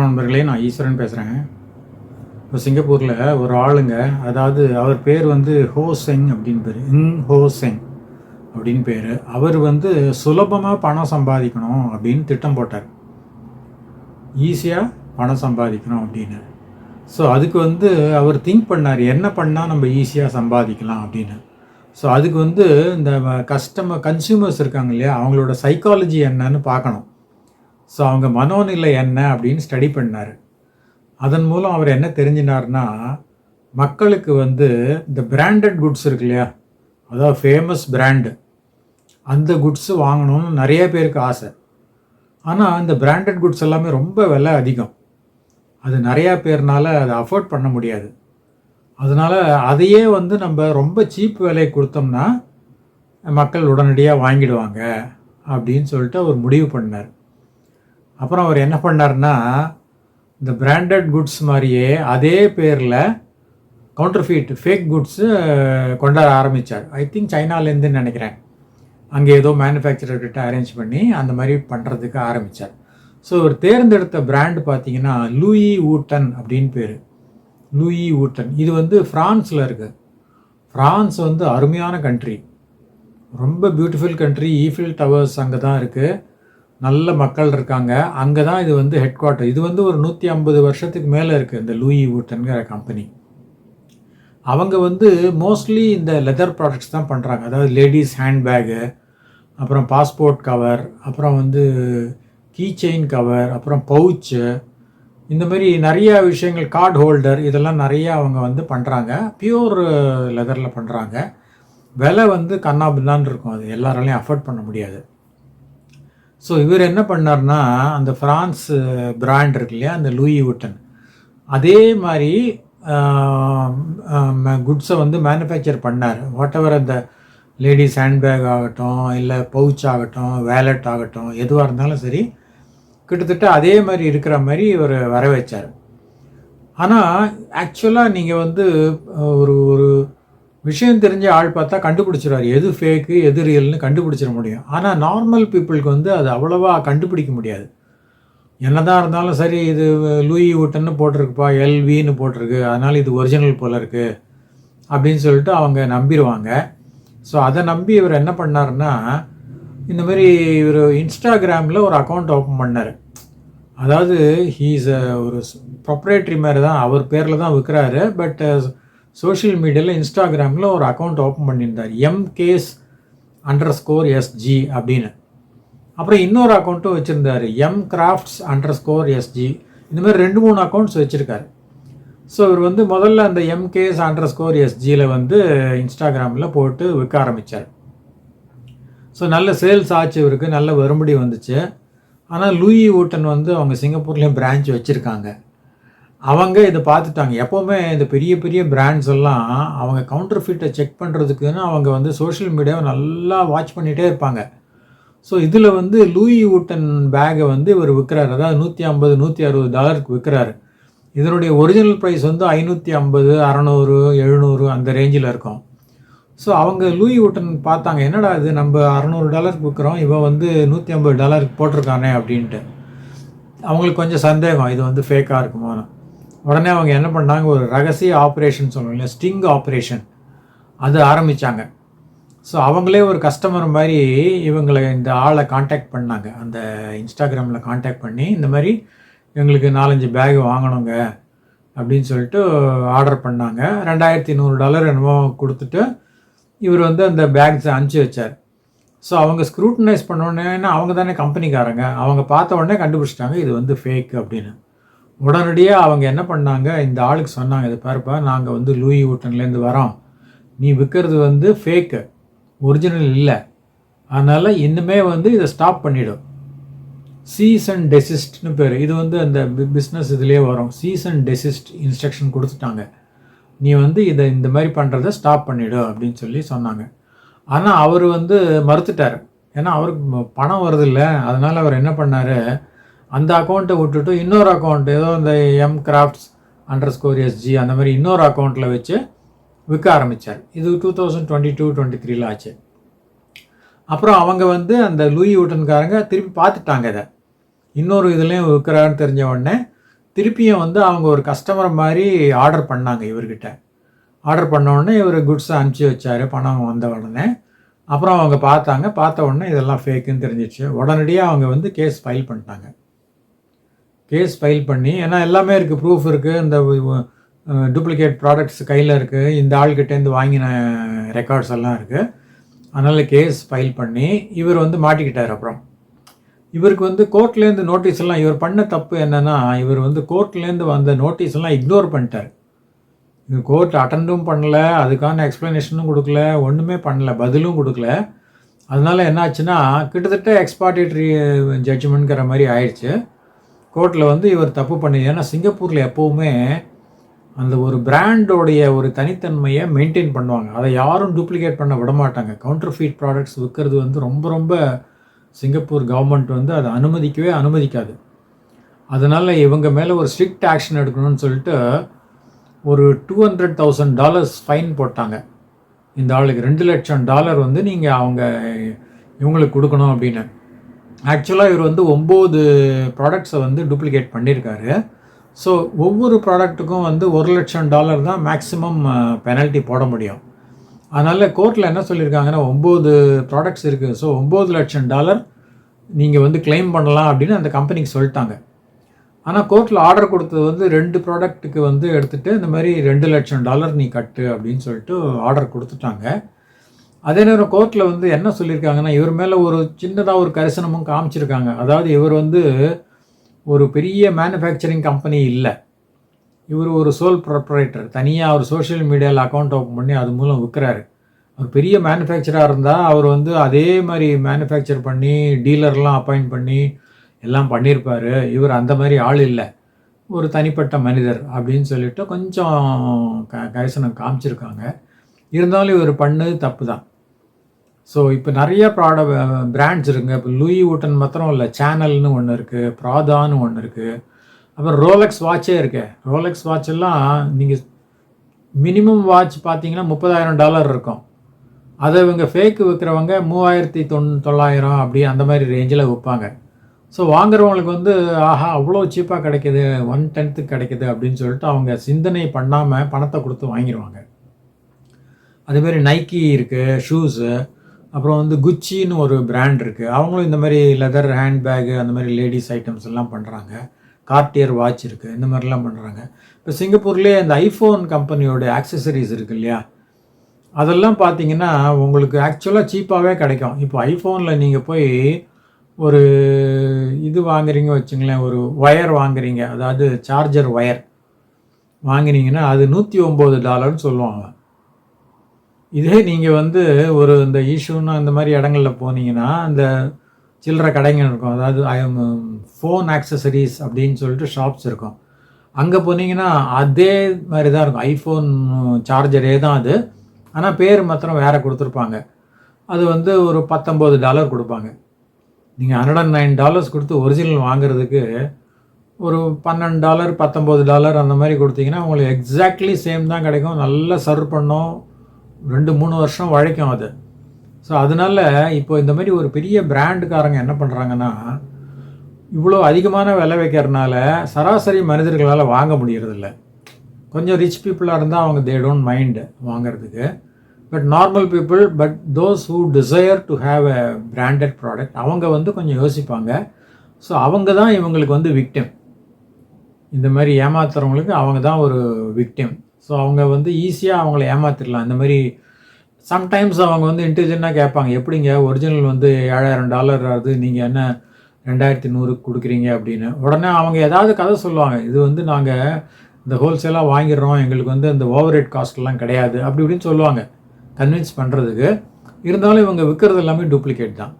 வணக்கம் நண்பர்களே நான் ஈஸ்வரன் பேசுகிறேன் இப்போ சிங்கப்பூரில் ஒரு ஆளுங்க அதாவது அவர் பேர் வந்து ஹோ செங் அப்படின்னு பேர் இங் ஹோ செங் அப்படின்னு பேர். அவர் வந்து சுலபமாக பணம் சம்பாதிக்கணும் அப்படின்னு திட்டம் போட்டார். ஈஸியாக பணம் சம்பாதிக்கணும் அப்படின்னு. ஸோ அதுக்கு வந்து அவர் திங்க் பண்ணார் என்ன பண்ணால் நம்ம ஈஸியாக சம்பாதிக்கலாம் அப்படின்னு. ஸோ அதுக்கு வந்து இந்த கஸ்டமர் கன்சியூமர்ஸ் இருக்காங்க இல்லையா அவங்களோட சைக்காலஜி என்னன்னு பார்க்கணும். ஸோ அவங்க மனோநிலை என்ன அப்படின்னு ஸ்டடி பண்ணார். அதன் மூலம் அவர் என்ன தெரிஞ்சினார்னா மக்களுக்கு வந்து இந்த பிராண்டட் குட்ஸ் இருக்கு இல்லையா? அதாவது ஃபேமஸ் பிராண்டு அந்த குட்ஸு வாங்கணும்னு நிறைய பேருக்கு ஆசை. ஆனால் இந்த பிராண்டட் குட்ஸ் எல்லாமே ரொம்ப விலை அதிகம். அது நிறையா பேர்னால அதை அஃபோர்ட் பண்ண முடியாது. அதனால் அதையே வந்து நம்ம ரொம்ப சீப் விலை கொடுத்தோம்னா மக்கள் உடனடியாக வாங்கிடுவாங்க அப்படின்னு சொல்லிட்டு அவர் முடிவு பண்ணார். அப்புறம் அவர் என்ன பண்ணார்னா இந்த பிராண்டட் குட்ஸ் மாதிரியே அதே பேரில் கவுண்டர்ஃபீட் ஃபேக் குட்ஸு கொண்டாட ஆரம்பித்தார் ஐ திங்க் சைனாலேருந்துன்னு நினைக்கிறேன். அங்கே ஏதோ மேனுஃபேக்சரர்கிட்ட அரேஞ்ச் பண்ணி அந்த மாதிரி பண்ணுறதுக்கு ஆரம்பித்தார் ஸோ ஒரு தேர்ந்தெடுத்த பிராண்ட் பார்த்தீங்கன்னா லூயி ஊட்டன் அப்படின்னு பேர். லூயி ஊட்டன் இது வந்து ஃப்ரான்ஸில் இருக்குது ஃப்ரான்ஸ் வந்து அருமையான கண்ட்ரி ரொம்ப பியூட்டிஃபுல் கண்ட்ரி ஈஃபில் டவர்ஸ் அங்கே தான் இருக்குது நல்ல மக்கள் இருக்காங்க. அங்கே தான் இது வந்து ஹெட் குவார்ட்டர் இது வந்து ஒரு நூற்றி ஐம்பது வருஷத்துக்கு மேலே இருக்குது இந்த லூயி வூட்டன்கிற கம்பெனி அவங்க வந்து மோஸ்ட்லி இந்த லெதர் ப்ராடக்ட்ஸ் தான் பண்ணுறாங்க அதாவது லேடிஸ் ஹேண்ட்பேகு அப்புறம் பாஸ்போர்ட் கவர் அப்புறம் வந்து கீ செயின் கவர் அப்புறம் பவுச்சு இந்த மாதிரி நிறைய விஷயங்கள் கார்டு ஹோல்டர் இதெல்லாம் நிறைய அவங்க வந்து பண்ணுறாங்க பியூர் லெதரில் பண்ணுறாங்க விலை வந்து கண்ணாபின்னான் இருக்கும். அது எல்லாராலையும் அஃபோர்ட் பண்ண முடியாது. ஸோ இவர் என்ன பண்ணார்னா அந்த ஃப்ரான்ஸ் பிராண்ட் இருக்கு இல்லையா அந்த லூயி வுட்டன் அதே மாதிரி குட்ஸை வந்து மேனுஃபேக்சர் பண்ணார். வாட் எவர் அந்த லேடிஸ் ஹேண்ட்பேக் ஆகட்டும் இல்லை பவுச் ஆகட்டும் வேலட் ஆகட்டும் எதுவாக இருந்தாலும் சரி கிட்டத்தட்ட அதே மாதிரி இருக்கிற மாதிரி இவர் வர வச்சார் ஆனால் ஆக்சுவலாக நீங்கள் வந்து ஒரு ஒரு விஷயம் தெரிஞ்ச ஆள் பார்த்தா கண்டுபிடிச்சிருவார். எது ஃபேக்கு எது ரியல்னு கண்டுபிடிச்சிட முடியும். ஆனால் நார்மல் பீப்புளுக்கு வந்து அது அவ்வளோவா கண்டுபிடிக்க முடியாது. என்னதான் இருந்தாலும் சரி இது லூயி ஊட்டன்னு போட்டிருக்குப்பா எல்வின்னு போட்டிருக்கு. அதனால் இது ஒரிஜினல் போல் இருக்குது அப்படின்னு சொல்லிட்டு அவங்க நம்பிடுவாங்க ஸோ அதை நம்பி இவர் என்ன பண்ணாருன்னா இந்த மாதிரி இவர் இன்ஸ்டாகிராமில் ஒரு அக்கௌண்ட் ஓப்பன் பண்ணார். அதாவது ஹீஸ் ஒரு ப்ரொப்ரேட்ரி மாதிரி தான் அவர் பேரில் தான் விற்கிறாரு பட் சோஷியல் மீடியாவில் இன்ஸ்டாகிராமில் ஒரு அக்கௌண்ட் ஓப்பன் பண்ணியிருந்தார். எம்கேஸ் அண்டர் ஸ்கோர் எஸ்ஜி அப்படின்னு. அப்புறம் இன்னொரு அக்கௌண்ட்டும் வச்சுருந்தார். M crafts underscore SG இந்த மாதிரி ரெண்டு மூணு அக்கௌண்ட்ஸ் வச்சுருக்காரு. ஸோ இவர் வந்து முதல்ல அந்த எம்கேஎஸ் அண்டர் ஸ்கோர் எஸ்ஜியில் வந்து இன்ஸ்டாகிராமில் போட்டு விற்க ஆரம்பித்தார் ஸோ நல்ல சேல்ஸ் ஆச்சு இவருக்கு. நல்ல வரும்படி வந்துச்சு. ஆனால் லூயி ஊட்டன் வந்து அவங்க சிங்கப்பூர்லேயும் பிரான்ச் வச்சுருக்காங்க. அவங்க இதை பார்த்துட்டாங்க. எப்போவுமே இந்த பெரிய பெரிய பிராண்ட்ஸ் எல்லாம் அவங்க கவுண்டர் ஃபீட்டை செக் பண்ணுறதுக்குன்னு அவங்க வந்து சோஷியல் மீடியாவை நல்லா வாட்ச் பண்ணிகிட்டே இருப்பாங்க. ஸோ இதில் வந்து லூயி ஊட்டன் பேக்கை வந்து இவர் விற்கிறாரு அதாவது நூற்றி ஐம்பது நூற்றி அறுபது டாலருக்கு விற்கிறாரு இதனுடைய ஒரிஜினல் ப்ரைஸ் வந்து ஐநூற்றி ஐம்பது அறநூறு எழுநூறு அந்த ரேஞ்சில் இருக்கும். ஸோ அவங்க லூயி ஊட்டன் பார்த்தாங்க. என்னடா இது? நம்ம அறநூறு டாலருக்கு விற்கிறோம் இவன் வந்து நூற்றி ஐம்பது டாலருக்கு போட்டிருக்கானே அப்படின்ட்டு. அவங்களுக்கு கொஞ்சம் சந்தேகம். இது வந்து ஃபேக்காக இருக்குமோன்னு. உடனே அவங்க என்ன பண்ணாங்க? ஒரு ரகசிய ஆப்ரேஷன் சொல்லுவாங்க ஸ்டிங் ஆப்ரேஷன் அது ஆரம்பித்தாங்க ஸோ அவங்களே ஒரு கஸ்டமர் மாதிரி இவங்களை இந்த ஆளை காண்டாக்ட் பண்ணாங்க. அந்த இன்ஸ்டாகிராமில் காண்டாக்ட் பண்ணி இந்த மாதிரி எங்களுக்கு நாலஞ்சு பேக் வாங்கணுங்க அப்படின்னு சொல்லிட்டு ஆர்டர் பண்ணாங்க. ரெண்டாயிரத்தி நூறு டாலர் என்னமோ கொடுத்துட்டு இவர் வந்து அந்த பேக்ஸை அனுப்பிச்சி வச்சார். ஸோ அவங்க ஸ்க்ரூட்டனைஸ் பண்ணோடனே அவங்க தானே கம்பெனிக்காரங்க அவங்க பார்த்த உடனே கண்டுபிடிச்சிட்டாங்க இது வந்து ஃபேக் அப்படின்னு. உடனடியாக அவங்க என்ன பண்ணாங்க? இந்த ஆளுக்கு சொன்னாங்க இது பாருப்பா நாங்கள் வந்து லூயி ஊட்டன்லேருந்து வரோம். நீ விற்கிறது வந்து ஃபேக்கு ஒரிஜினல் இல்லை. அதனால் இன்னுமே வந்து இதை ஸ்டாப் பண்ணிவிடும் சீஸ் அண்ட் டெசிஸ்ட்னு பேர். இது வந்து அந்த பிஸ்னஸ் இதுலேயே வரும். சீஸ் அண்ட் டெசிஸ்ட் இன்ஸ்ட்ரக்ஷன் கொடுத்துட்டாங்க. நீ வந்து இதை இந்த மாதிரி பண்ணுறத ஸ்டாப் பண்ணிவிடும் அப்படின்னு சொல்லி சொன்னாங்க. ஆனால் அவர் வந்து மறுத்துட்டார். ஏன்னா அவருக்கு பணம் வருதில்ல. அதனால் அவர் என்ன பண்ணார்? அந்த அக்கௌண்ட்டை விட்டுட்டு இன்னொரு அக்கௌண்ட் ஏதோ இந்த M crafts underscore SG அந்த மாதிரி இன்னொரு அக்கௌண்ட்டில் வச்சு விற்க ஆரம்பித்தார் இது two thousand twenty two twenty த்ரீல ஆச்சு. அப்புறம் அவங்க வந்து அந்த லூயி ஊட்டன்காரங்க திருப்பி பார்த்துட்டாங்க இதை. இன்னொரு இதுலேயும் விற்கிறான்னு தெரிஞ்ச உடனே திருப்பியும் வந்து அவங்க ஒரு கஸ்டமர் மாதிரி ஆர்டர் பண்ணாங்க இவர்கிட்ட. ஆர்டர் பண்ண உடனே இவர் குட்ஸை அனுப்பிச்சி வச்சார் பணம் வந்த உடனே. அப்புறம் அவங்க பார்த்தாங்க பார்த்த உடனே இதெல்லாம் ஃபேக்குன்னு தெரிஞ்சிச்சு. உடனடியாக அவங்க வந்து கேஸ் ஃபைல் பண்ணிட்டாங்க. கேஸ் ஃபைல் பண்ணி ஏன்னா எல்லாமே இருக்குது ப்ரூஃப் இருக்குது இந்த டூப்ளிகேட் ப்ராடக்ட்ஸ் கையில் இருக்குது இந்த ஆள்கிட்டேருந்து வாங்கின ரெக்கார்ட்ஸ் எல்லாம் இருக்குது அதனால் கேஸ் ஃபைல் பண்ணி இவர் வந்து மாட்டிக்கிட்டார் அப்புறம். இவருக்கு வந்து கோர்ட்லேருந்து நோட்டீஸ் எல்லாம் இவர் பண்ண தப்பு என்னென்னா இவர் வந்து கோர்ட்லேருந்து வந்த நோட்டீஸ் எல்லாம் இக்னோர் பண்ணிட்டார். இவர் கோர்ட் அட்டண்டும் பண்ணல அதுக்கான எக்ஸ்ப்ளனேஷனும் கொடுக்கல ஒன்றுமே பண்ணல பதிலும் கொடுக்கல. அதனால் என்னாச்சுன்னா கிட்டத்தட்ட எக்ஸ்பார்டேட்ரி ஜட்ஜ்மெண்ட்ங்கிற மாதிரி ஆயிடுச்சு. கோர்ட்டில் வந்து இவர் தப்பு பண்ணி ஏன்னா சிங்கப்பூரில் எப்போவுமே அந்த ஒரு பிராண்டோடைய ஒரு தனித்தன்மையை மெயின்டைன் பண்ணுவாங்க. அதை யாரும் டூப்ளிகேட் பண்ண விட மாட்டாங்க கவுண்டர் ஃபீட் ப்ராடக்ட்ஸ் விற்கிறது வந்து ரொம்ப ரொம்ப சிங்கப்பூர் கவர்மெண்ட் வந்து அதை அனுமதிக்கவே அனுமதிக்காது. அதனால் இவங்க மேலே ஒரு ஸ்ட்ரிக்ட் ஆக்ஷன் எடுக்கணும்னு சொல்லிட்டு ஒரு two hundred thousand dollars fine போட்டாங்க. இந்த ஆளுக்கு ரெண்டு லட்சம் டாலர் வந்து நீங்கள் அவங்க இவங்களுக்கு கொடுக்கணும் அப்படின்னு. ஆக்சுவலாக இவர் வந்து ஒம்பது ப்ராடக்ட்ஸை வந்து டூப்ளிகேட் பண்ணியிருக்காரு ஸோ ஒவ்வொரு ப்ராடக்ட்டுக்கும் வந்து ஒரு லட்சம் டாலர் தான் மேக்ஸிமம் பெனல்ட்டி போட முடியும். அதனால் கோர்ட்டில் என்ன சொல்லியிருக்காங்கன்னா ஒம்பது ப்ராடக்ட்ஸ் இருக்குது ஸோ ஒம்பது லட்சம் டாலர் நீங்கள் வந்து கிளைம் பண்ணலாம் அப்படின்னு அந்த கம்பெனிக்கு சொல்லிட்டாங்க. ஆனால் கோர்ட்டில் ஆர்டர் கொடுத்தது வந்து ரெண்டு ப்ராடக்ட்டுக்கு வந்து எடுத்துகிட்டு இந்த மாதிரி ரெண்டு லட்சம் டாலர் நீ கட்டு அப்படின்னு சொல்லிட்டு ஆர்டர் கொடுத்துட்டாங்க. அதே நேரம் கோர்ட்டில் வந்து என்ன சொல்லியிருக்காங்கன்னா இவர் மேலே ஒரு சின்னதாக ஒரு கரிசனமும் காமிச்சிருக்காங்க. அதாவது இவர் வந்து ஒரு பெரிய மேனுஃபேக்சரிங் கம்பெனி இல்லை. இவர் ஒரு சோல் ப்ரொப்ரைட்டர் தனியாக அவர் சோஷியல் மீடியாவில் அக்கௌண்ட் ஓப்பன் பண்ணி அது மூலம் விற்கிறாரு அவர் பெரிய மேனுஃபேக்சராக இருந்தால் அவர் வந்து அதே மாதிரி மேனுஃபேக்சர் பண்ணி டீலர்லாம் அப்பாயிண்ட் பண்ணி எல்லாம் பண்ணியிருப்பார். இவர் அந்த மாதிரி ஆள் இல்லை. ஒரு தனிப்பட்ட மனிதர் அப்படின்னு சொல்லிட்டு கொஞ்சம் க கரிசனம் காமிச்சிருக்காங்க. இருந்தாலும் இவர் பண்ணது தப்பு தான் ஸோ இப்போ நிறைய ப்ராட பிராண்ட்ஸ் இருக்குங்க இப்போ லூயி ஊட்டன் மாத்திரம் இல்லை சேனல்னு ஒன்று இருக்குது ப்ராதான்னு ஒன்று இருக்குது அப்புறம் ரோலெக்ஸ் வாட்சே இருக்கு. ரோலெக்ஸ் வாட்ச் எல்லாம் நீங்கள் மினிமம் வாட்ச் பார்த்தீங்கன்னா முப்பதாயிரம் டாலர் இருக்கும். அதை இவங்க ஃபேக்கு விற்கிறவங்க மூவாயிரத்தி தொன் தொள்ளாயிரம் அப்படி அந்த மாதிரி ரேஞ்சில் விற்பாங்க ஸோ வாங்குறவங்களுக்கு வந்து ஆஹா அவ்வளோ சீப்பாக கிடைக்கிது ஒன் டென்த்துக்கு கிடைக்கிது அப்படின்னு சொல்லிட்டு அவங்க சிந்தனை பண்ணாமல் பணத்தை கொடுத்து வாங்கிடுவாங்க அதேமாரி நைக்கி இருக்குது ஷூஸு அப்புறம் வந்து குச்சின்னு ஒரு பிராண்ட் இருக்குது அவங்களும் இந்த மாதிரி லெதர் ஹேண்ட்பேகு அந்த மாதிரி லேடிஸ் ஐட்டம்ஸ் எல்லாம் பண்ணுறாங்க கார்டியர் வாட்ச் இருக்குது இந்த மாதிரிலாம் பண்ணுறாங்க இப்போ சிங்கப்பூர்லேயே அந்த ஐஃபோன் கம்பெனியோட ஆக்சசரிஸ் இருக்குது இல்லையா? அதெல்லாம் பார்த்தீங்கன்னா உங்களுக்கு ஆக்சுவலாக சீப்பாகவே கிடைக்கும். இப்போ ஐஃபோனில் நீங்கள் போய் ஒரு இது வாங்குறீங்க வச்சுங்களேன் ஒரு ஒயர் வாங்குறீங்க. அதாவது சார்ஜர் ஒயர் வாங்கினீங்கன்னா அது நூற்றி ஒம்பது டாலர்னு சொல்லுவாங்க. இதே நீங்கள் வந்து ஒரு இந்த ஈஷூன்னு அந்த மாதிரி இடங்களில் போனீங்கன்னா அந்த சில்லறை கடைங்க இருக்கும். அதாவது ஃபோன் ஆக்சசரிஸ் um, அப்படின்னு சொல்லிட்டு ஷாப்ஸ் இருக்கும். அங்கே போனீங்கன்னா அதே மாதிரி தான் இருக்கும் ஐஃபோன் சார்ஜரே தான் அது. ஆனால் பேர் மாத்திரம் வேறு கொடுத்துருப்பாங்க. அது வந்து ஒரு பத்தொம்போது டாலர் கொடுப்பாங்க. நீங்கள் ஹண்ட்ரட் அண்ட் நைன் டாலர்ஸ் கொடுத்து ஒரிஜினல் வாங்குறதுக்கு ஒரு பன்னெண்டு டாலர் பத்தொம்போது டாலர் அந்த மாதிரி கொடுத்தீங்கன்னா உங்களுக்கு எக்ஸாக்ட்லி சேம் தான் கிடைக்கும். நல்லா சர்வ் பண்ணும். ரெண்டு மூணு வருஷம் உழைக்கும் அது. ஸோ அதனால் இப்போ இந்த மாதிரி ஒரு பெரிய பிராண்டுக்காரங்க என்ன பண்ணுறாங்கன்னா இவ்வளோ அதிகமான விலை வைக்கிறதுனால சராசரி மனிதர்களால் வாங்க முடியறதில்ல. கொஞ்சம் ரிச் பீப்புளாக இருந்தால் அவங்க தே டோன்ட் மைண்டு வாங்கிறதுக்கு. But normal people but those who desire to have a branded product அவங்க வந்து கொஞ்சம் யோசிப்பாங்க. ஸோ அவங்க தான் இவங்களுக்கு வந்து விக்டிம் இந்த மாதிரி ஏமாத்துறவங்களுக்கு அவங்க தான் ஒரு விக்டிம் ஸோ அவங்க வந்து ஈஸியாக அவங்கள ஏமாத்திடலாம் இந்த மாதிரி சம்டைம்ஸ் அவங்க வந்து இன்டெலிஜென்ட்டாக கேட்பாங்க. எப்படிங்க? ஒரிஜினல் வந்து ஏழாயிரம் டாலர் ஆகுது. நீங்கள் என்ன ரெண்டாயிரத்தி நூறுக்கு கொடுக்குறீங்க அப்படின்னு. உடனே அவங்க ஏதாவது கதை சொல்லுவாங்க. இது வந்து நாங்கள் இந்த ஹோல்சேலாக வாங்கிடுறோம். எங்களுக்கு வந்து இந்த ஓவர் ரேட் காஸ்ட்லாம் கிடையாது. அப்படி இப்படின்னு சொல்லுவாங்க. கன்வின்ஸ் பண்ணுறதுக்கு இருந்தாலும் இவங்க விற்கிறது எல்லாமே டூப்ளிகேட் தான்.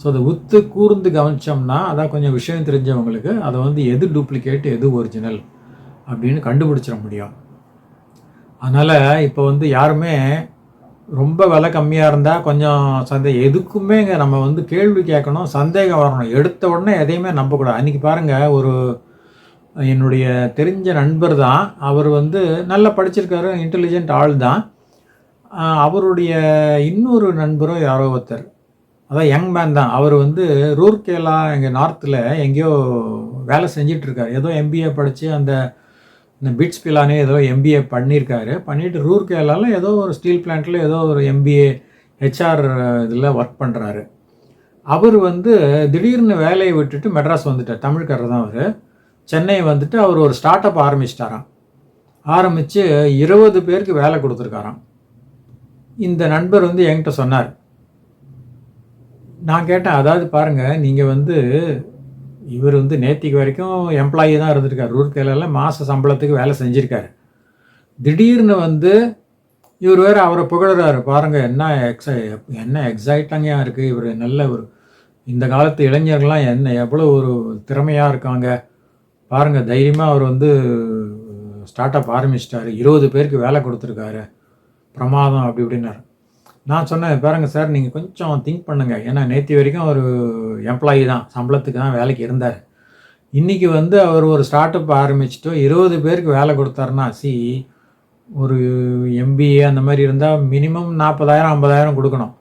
ஸோ அதை உத்து கூர்ந்து கவனித்தோம்னா அதான் கொஞ்சம் விஷயம் தெரிஞ்சவங்களுக்கு அதை வந்து எது டூப்ளிகேட் எது ஒரிஜினல் அப்படின்னு கண்டுபிடிச்சிட முடியும். அதனால் இப்போ வந்து யாருமே ரொம்ப விலை கம்மியாக இருந்தால் கொஞ்சம் சந்தே எதுக்குமேங்க நம்ம வந்து கேள்வி கேட்கணும் சந்தேகம் வரணும். எடுத்த உடனே எதையுமே நம்பக்கூடாது. அன்றைக்கி பாருங்கள் ஒரு என்னுடைய தெரிஞ்ச நண்பர் தான் அவர் வந்து நல்லா படிச்சிருக்காரு இன்டெலிஜென்ட் ஆள் தான். அவருடைய இன்னொரு நண்பரும் யாரோ ஒருத்தர். அதான் யங் மேன் தான். அவர் வந்து ரூர்கேலா எங்கள் நார்த்தில் எங்கேயோ வேலை செஞ்சிட்ருக்கார் ஏதோ எம்பிஏ படித்து அந்த இந்த பிட்ஸ் பிலானே ஏதோ எம்பிஏ பண்ணியிருக்காரு. பண்ணிவிட்டு ரூர்கேலாவில் ஏதோ ஒரு ஸ்டீல் பிளான்ட்டில் ஏதோ ஒரு எம்பிஏ ஹெச்ஆர் இதில் ஒர்க் பண்ணுறாரு அவர் வந்து திடீர்னு வேலையை விட்டுட்டு மெட்ராஸ் வந்துட்டார். தமிழ்காரர் தான் அவர். சென்னை வந்துட்டு அவர் ஒரு ஸ்டார்ட் அப் ஆரம்பிச்சிட்டாராம். ஆரம்பித்து இருபது பேருக்கு வேலை கொடுத்துருக்காராம். இந்த நண்பர் வந்து என்கிட்ட சொன்னார். நான் கேட்டேன் அதாவது பாருங்கள் நீங்கள் வந்து இவர் வந்து நேத்திக்கு வரைக்கும் எம்ப்ளாயி தான் இருந்திருக்கார். ரூர்கேலில் மாத சம்பளத்துக்கு வேலை செஞ்சுருக்காரு. திடீர்னு வந்து இவர் வேறு அவரை புகழுறாரு. பாருங்கள் என்ன எக்ஸை என்ன எக்ஸைட்டங்காக இருக்குது இவர் நல்ல ஒரு இந்த காலத்து இளைஞர்கள்லாம் என்ன எவ்வளோ ஒரு திறமையாக இருக்காங்க. பாருங்கள் தைரியமாக அவர் வந்து ஸ்டார்ட் அப் ஆரம்பிச்சிட்டாரு. இருபது பேருக்கு வேலை கொடுத்துருக்காரு. பிரமாதம் அப்படி இப்படின்னாரு. நான் சொன்னேன் பாருங்க சார் நீங்கள் கொஞ்சம் திங்க் பண்ணுங்கள் ஏன்னா நேற்று வரைக்கும் ஒரு எம்ப்ளாயி தான். சம்பளத்துக்கு தான் வேலைக்கு இருந்தார். இன்றைக்கி வந்து அவர் ஒரு ஸ்டார்ட் அப் ஆரம்பிச்சுட்டு இருபது பேருக்கு வேலை கொடுத்தாருன்னா சி ஒரு எம்பிஏ அந்த மாதிரி இருந்தால் மினிமம் நாற்பதாயிரம் ஐம்பதாயிரம் கொடுக்கணும்.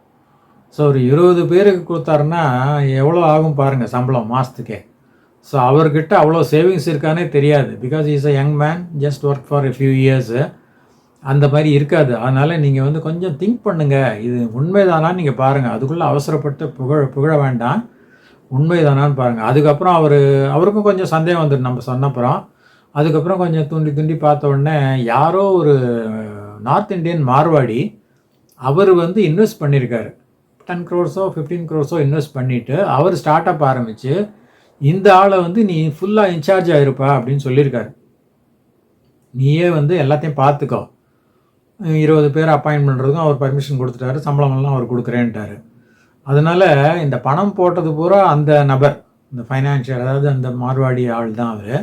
ஸோ ஒரு இருபது பேருக்கு கொடுத்தாருன்னா எவ்வளோ ஆகும் பாருங்கள் சம்பளம் மாதத்துக்கே ஸோ அவர்கிட்ட அவ்வளோ சேவிங்ஸ் இருக்கானே தெரியாது. Because is a young man just work for a few years அந்த மாதிரி இருக்காது. அதனால் நீங்கள் வந்து கொஞ்சம் திங்க் பண்ணுங்கள் இது உண்மைதானான்னு நீங்கள் பாருங்கள் அதுக்குள்ளே அவசரப்பட்டு புகழ புகழ வேண்டாம். உண்மைதானான்னு பாருங்கள் அதுக்கப்புறம் அவர் அவருக்கும் கொஞ்சம் சந்தேகம் வந்துடும் நம்ம சொன்னப்புறம். அதுக்கப்புறம் கொஞ்சம் துண்டி துண்டி பார்த்த உடனே யாரோ ஒரு நார்த் இந்தியன் மார்வாடி அவர் வந்து இன்வெஸ்ட் பண்ணியிருக்காரு டென் க்ரோர்ஸோ ஃபிஃப்டீன் க்ரோர்ஸோ இன்வெஸ்ட் பண்ணிவிட்டு அவர் ஸ்டார்ட் அப் ஆரம்பித்து இந்த ஆளை வந்து நீ ஃபுல்லாக இன்சார்ஜ் ஆகிருப்பா அப்படின்னு சொல்லியிருக்காரு நீயே வந்து எல்லாத்தையும் பார்த்துக்கோ. இருபது பேர் அப்பாயின் பண்ணுறதுக்கும் அவர் பர்மிஷன் கொடுத்துட்டாரு. சம்பளமெல்லாம் அவர் கொடுக்குறேன்ட்டாரு. அதனால் இந்த பணம் போட்டது பூரா அந்த நபர் இந்த ஃபைனான்ஷியல் அதாவது அந்த மார்வாடி ஆள் தான் அவர்.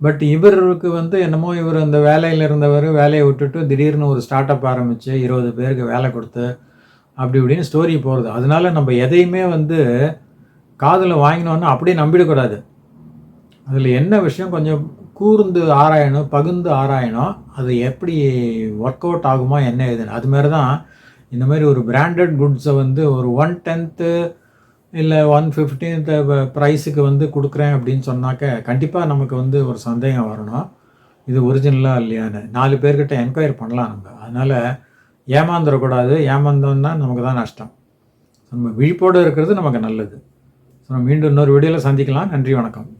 பட் இவருக்கு வந்து என்னமோ இவர் அந்த வேலையில் இருந்தவர் வேலையை விட்டுட்டு திடீர்னு ஒரு ஸ்டார்ட் அப் ஆரம்பித்து இருபது பேருக்கு வேலை கொடுத்து அப்படி இப்படின்னு ஸ்டோரி போகிறது அதனால நம்ம எதையுமே வந்து காதில் வாங்கினோன்னா அப்படியே நம்பிடக்கூடாது. அதில் என்ன விஷயம் கொஞ்சம் கூர்ந்து ஆராயணும் பகுந்து ஆராயணும் அது எப்படி ஒர்க் அவுட் ஆகுமா என்ன ஏதுன்னு. அது மாதிரி தான் இந்த மாதிரி ஒரு பிராண்டட் குட்ஸை வந்து ஒரு ஒன் டென்த்து இல்லை ஒன் ஃபிஃப்டீன்த் ப்ரைஸுக்கு வந்து கொடுக்குறேன் அப்படின்னு சொன்னாக்க கண்டிப்பாக நமக்கு வந்து ஒரு சந்தேகம் வரணும். இது ஒரிஜினலாக இல்லையான்னு. நாலு பேர்கிட்ட என்கொயர் பண்ணலாம் நம்ம. அதனால் ஏமாந்துடக்கூடாது ஏமாந்தோம்னா நமக்கு தான் நஷ்டம். நம்ம விழிப்போடு இருக்கிறது நமக்கு நல்லது. ஸோ மீண்டும் இன்னொரு வீடியோவில் சந்திக்கலாம். நன்றி வணக்கம்.